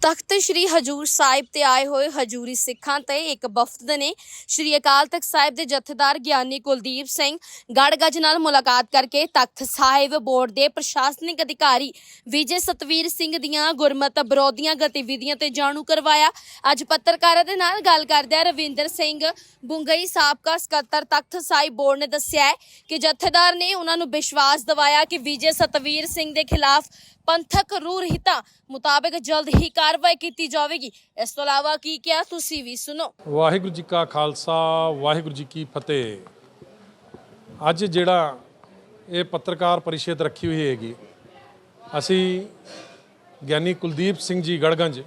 ਤਖਤ ਸ੍ਰੀ ਹਜੂਰ ਸਾਹਿਬ ਤੇ ਆਏ ਹੋਏ ਹਜੂਰੀ ਸਿੱਖਾਂ ਤੇ ਇੱਕ ਵਫਦ ਨੇ ਸ੍ਰੀ ਅਕਾਲ ਤਖਤ ਸਾਹਿਬ ਦੇ ਜਥੇਦਾਰ ਗਿਆਨੀ ਕੁਲਦੀਪ ਸਿੰਘ ਗੜਗੱਜ ਨਾਲ ਮੁਲਾਕਾਤ ਕਰਕੇ ਤਖਤ ਸਾਹਿਬ ਬੋਰਡ ਦੇ ਪ੍ਰਸ਼ਾਸਨਿਕ ਅਧਿਕਾਰੀ ਵਿਜੇ ਸਤਵੀਰ ਸਿੰਘ ਦੀਆਂ ਗੁਰਮਤ ਵਿਰੋਧੀਆਂ ਗਤੀਵਿਧੀਆਂ ਤੇ ਜਾਣੂ ਕਰਵਾਇਆ। ਅੱਜ ਪੱਤਰਕਾਰਾਂ ਦੇ ਨਾਲ ਗੱਲ ਕਰਦਿਆਂ ਰਵਿੰਦਰ ਸਿੰਘ ਬੁੰਗਈ ਸਾਬਕਾ ਸਕੱਤਰ ਤਖਤ ਸਾਹਿਬ ਬੋਰਡ ਨੇ ਦੱਸਿਆ ਹੈ ਕਿ ਜਥੇਦਾਰ ਨੇ ਉਹਨਾਂ ਨੂੰ ਵਿਸ਼ਵਾਸ ਦਿਵਾਇਆ ਕਿ ਵਿਜੇ ਸਤਵੀਰ ਸਿੰਘ ਦੇ ਖਿਲਾਫ ਪੰਥਕ ਰੂਹ ਹਿੱਤਾਂ ਮੁਤਾਬਕ ਜਲਦ ਹੀ ਕਾਰਵਾਈ ਕੀਤੀ ਜਾਵੇਗੀ। ਇਸ ਤੋਂ ਇਲਾਵਾ ਕੀ ਕਿਹਾ ਤੁਸੀਂ ਵੀ ਸੁਣੋ। ਵਾਹਿਗੁਰੂ ਜੀ ਕਾ ਖਾਲਸਾ, ਵਾਹਿਗੁਰੂ ਜੀ ਕੀ ਫਤਿਹ। ਅੱਜ ਜਿਹੜਾ ਇਹ ਪੱਤਰਕਾਰ ਪਰਿਸ਼ਦ ਰੱਖੀ ਹੋਈ ਹੈਗੀ, ਅਸੀਂ ਗਿਆਨੀ ਕੁਲਦੀਪ ਸਿੰਘ ਜੀ ਗੜਗੰਜ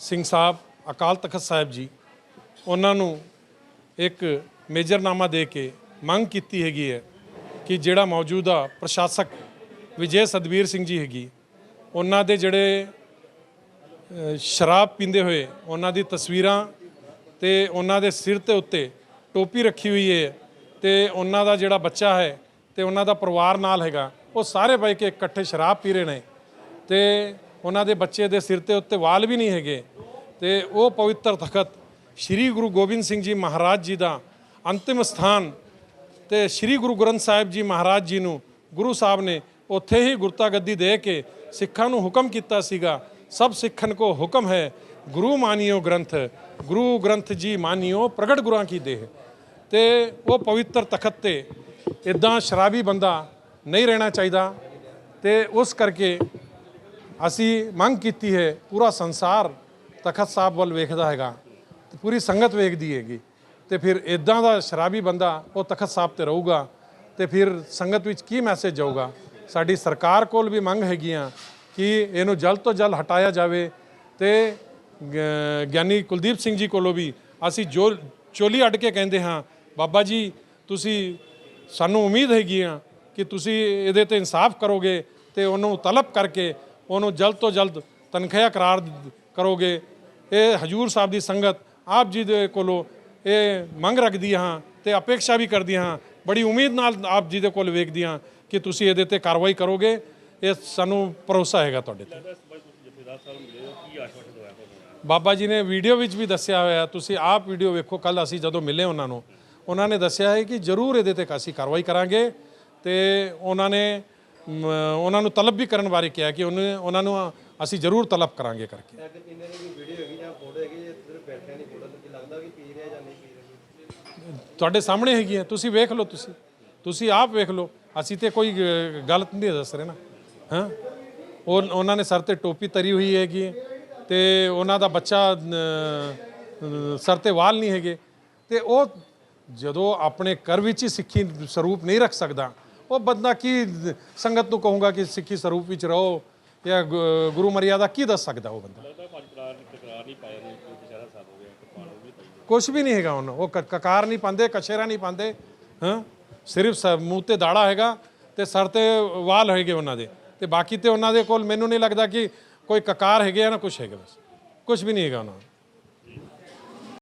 ਸਿੰਘ ਸਾਹਿਬ, ਅਕਾਲ ਤਖਤ ਸਾਹਿਬ ਜੀ, ਉਹਨਾਂ ਨੂੰ ਇੱਕ ਮੇਜਰਨਾਮਾ ਦੇ ਕੇ ਮੰਗ ਕੀਤੀ ਹੈਗੀ ਹੈ ਕਿ ਜਿਹੜਾ ਮੌਜੂਦਾ ਪ੍ਰਸ਼ਾਸਕ ਵਿਜੇ ਸਦਵੀਰ ਸਿੰਘ ਜੀ ਹੈਗੀ, ਉਹਨਾਂ ਦੇ ਜਿਹੜੇ ਸ਼ਰਾਬ ਪੀਂਦੇ ਹੋਏ ਉਹਨਾਂ ਦੀ ਤਸਵੀਰਾਂ ਤੇ ਉਹਨਾਂ ਦੇ ਸਿਰ ਤੇ ਉੱਤੇ ਟੋਪੀ ਰੱਖੀ ਹੋਈ ਹੈ ਤੇ ਉਹਨਾਂ ਦਾ ਜਿਹੜਾ ਬੱਚਾ ਹੈ ਤੇ ਉਹਨਾਂ ਦਾ ਪਰਿਵਾਰ ਨਾਲ ਹੈਗਾ, ਉਹ ਸਾਰੇ ਬੈ ਕੇ ਇਕੱਠੇ ਸ਼ਰਾਬ ਪੀ ਰਹੇ ਨੇ ਤੇ ਉਹਨਾਂ ਦੇ ਬੱਚੇ ਦੇ ਸਿਰ ਤੇ ਉੱਤੇ ਵਾਲ ਵੀ ਨਹੀਂ ਹੈਗੇ ਤੇ ਉਹ ਪਵਿੱਤਰ ਤਖਤ ਸ੍ਰੀ ਗੁਰੂ ਗੋਬਿੰਦ ਸਿੰਘ ਜੀ ਮਹਾਰਾਜ ਜੀ ਦਾ ਅੰਤਿਮ ਸਥਾਨ ਤੇ ਸ੍ਰੀ ਗੁਰੂ ਗ੍ਰੰਥ ਸਾਹਿਬ ਜੀ ਮਹਾਰਾਜ ਜੀ ਨੂੰ ਗੁਰੂ ਸਾਹਿਬ ਨੇ ਉੱਥੇ ਹੀ ਗੁਰਤਾ ਗੱਦੀ ਦੇ ਕੇ ਸਿੱਖਾਂ ਨੂੰ ਹੁਕਮ ਕੀਤਾ ਸੀਗਾ ਸਭ ਸਿੱਖਣ ਕੋ ਹੁਕਮ ਹੈ। ਗੁਰੂ ਮਾਨਿਓ ਗ੍ਰੰਥ, ਗੁਰੂ ਗ੍ਰੰਥ ਜੀ ਮਾਨਿਓ ਪ੍ਰਗਟ ਗੁਰਾਂ ਕੀ ਦੇਹ। ਤੇ ਉਹ ਪਵਿੱਤਰ ਤਖਤ ਤੇ ਇਦਾਂ ਸ਼ਰਾਬੀ ਬੰਦਾ ਨਹੀਂ ਰਹਿਣਾ ਚਾਹੀਦਾ। ਤੇ ਉਸ ਕਰਕੇ ਅਸੀਂ ਮੰਗ ਕੀਤੀ ਹੈ, ਪੂਰਾ ਸੰਸਾਰ ਤਖਤ ਸਾਹਿਬ ਵੱਲ ਵੇਖਦਾ ਹੈਗਾ। ਤੇ ਪੂਰੀ ਸੰਗਤ ਵੇਖਦੀ ਹੈਗੀ। ਤੇ ਫਿਰ ਇਦਾਂ ਦਾ ਸ਼ਰਾਬੀ ਬੰਦਾ ਉਹ ਤਖਤ ਸਾਹਿਬ ਤੇ ਰਹੂਗਾ। ਤੇ ਫਿਰ ਸੰਗਤ ਵਿੱਚ ਕੀ ਮੈਸੇਜ ਜਾਊਗਾ ਸਾਡੀ ਸਰਕਾਰ ਕੋਲ ਵੀ ਮੰਗ ਹੈਗੀਆਂ। ਕਿ ਇਹਨੂੰ ਜਲਦ ਤੋਂ ਜਲਦ ਹਟਾਇਆ ਜਾਵੇ ਤੇ ਗਿਆਨੀ ਕੁਲਦੀਪ ਸਿੰਘ ਜੀ ਕੋਲੋਂ ਵੀ ਅਸੀਂ ਜੋ ਚੋਲੀ ਅੱਡ ਕੇ ਕਹਿੰਦੇ ਹਾਂ, ਬਾਬਾ ਜੀ, ਤੁਸੀਂ ਸਾਨੂੰ ਉਮੀਦ ਹੈਗੀ ਆ ਕਿ ਤੁਸੀਂ ਇਹਦੇ ਤੇ ਇਨਸਾਫ ਕਰੋਗੇ ਤੇ ਉਹਨੂੰ ਤਲਬ ਕਰਕੇ ਉਹਨੂੰ ਜਲਦ ਤੋਂ ਜਲਦ ਤਨਖਾਹ ਕਰਾਰ ਕਰੋਗੇ। ਇਹ ਹਜੂਰ ਸਾਹਿਬ ਦੀ ਸੰਗਤ ਆਪ ਜੀ ਦੇ ਕੋਲੋਂ ਇਹ ਮੰਗ ਰੱਖਦੀ ਹਾਂ ਤੇ ਅਪੇક્ષਾ ਵੀ ਕਰਦੀ ਹਾਂ। ਬੜੀ ਉਮੀਦ ਨਾਲ ਆਪ ਜੀ ਦੇ ਕੋਲ ਵੇਖਦੀ ਹਾਂ ਕਿ ਤੁਸੀਂ ਇਹਦੇ ਤੇ ਕਾਰਵਾਈ ਕਰੋਗੇ। ਇਹ ਸਾਨੂੰ ਭਰੋਸਾ ਹੈਗਾ ਤੁਹਾਡੇ ਤੇ। ਬਾਬਾ ਜੀ ਨੇ ਵੀਡੀਓ ਵਿੱਚ ਵੀ ਦੱਸਿਆ ਹੋਇਆ, ਤੁਸੀਂ ਆਪ ਵੀਡੀਓ ਵੇਖੋ ਕੱਲ ਅਸੀਂ ਜਦੋਂ ਮਿਲੇ ਉਹਨਾਂ ਨੂੰ, ਉਹਨਾਂ ਨੇ ਦੱਸਿਆ ਹੈ ਕਿ ਜ਼ਰੂਰ ਇਹਦੇ ਤੇ ਅਸੀਂ ਕਾਰਵਾਈ ਕਰਾਂਗੇ ਤੇ ਉਹਨਾਂ ਨੇ ਉਹਨਾਂ ਨੂੰ ਤਲਬ ਵੀ ਕਰਨ ਬਾਰੇ ਕਿਹਾ ਕਿ ਉਹਨੇ, ਉਹਨਾਂ ਨੂੰ ਅਸੀਂ ਜ਼ਰੂਰ ਤਲਬ ਕਰਾਂਗੇ ਕਰਕੇ। ਤੁਹਾਡੇ ਸਾਹਮਣੇ ਹੈਗੀ ਹੈ ਤੁਸੀਂ ਵੇਖ ਲਓ ਤੁਸੀਂ ਤੁਸੀਂ ਆਪ ਵੇਖ ਲਓ, ਅਸੀਂ ਤੇ ਕੋਈ ਗਲਤ ਨਹੀਂ ਦੱਸ ਰਹੇ ਨਾ। ਹਾਂ? ਉਹ ਉਹਨਾਂ ਨੇ ਸਰ ਤੇ ਟੋਪੀ ਤਰੀ ਹੋਈ ਹੈਗੀ ਤੇ ਉਹਨਾਂ ਦਾ ਬੱਚਾ ਸਰ ਤੇ ਵਾਲ ਨਹੀਂ ਹੈਗੇ। ਤੇ ਉਹ ਜਦੋਂ ਆਪਣੇ ਘਰ ਵਿੱਚ ਹੀ ਸਿੱਖੀ ਸਰੂਪ ਨਹੀਂ ਰੱਖ ਸਕਦਾ ਉਹ ਬੰਦਾ ਕੀ ਸੰਗਤ ਨੂੰ ਕਹੂੰਗਾ ਕਿ ਸਿੱਖੀ ਸਰੂਪ ਵਿੱਚ ਰਹੋ ਜਾਂ ਗੁਰੂ ਮਰਿਆਦਾ ਕੀ ਦੱਸ ਸਕਦਾ ਉਹ ਬੰਦਾ? ਕੁਝ ਵੀ ਨਹੀਂ ਹੈਗਾ ਉਹਨਾਂ ਉਹ ਕਕਾਰ ਨਹੀਂ ਪਾਉਂਦੇ ਕਸ਼ੇਰਾ ਨਹੀਂ ਪਾਉਂਦੇ ਹਾਂ? ਸਿਰਫ ਸ- ਮੂੰਹ ਤੇ ਦਾੜਾ ਹੈਗਾ ਤੇ ਸਰ ਤੇ ਵਾਲ ਹੈਗੇ ਉਹਨਾਂ ਦੇ। ਤੇ ਬਾਕੀ ਤੇ ਉਹਨਾਂ ਦੇ ਕੋਲ ਮੈਨੂੰ ਨਹੀਂ ਲੱਗਦਾ ਕਿ ਕੋਈ ਕਕਾਰ ਹੈਗੇ ਆ ਨਾ ਕੁਝ ਹੈਗੇ ਬਸ। ਕੁਝ ਵੀ ਨਹੀਂ ਹੈਗਾ ਉਹਨਾਂ ਨੂੰ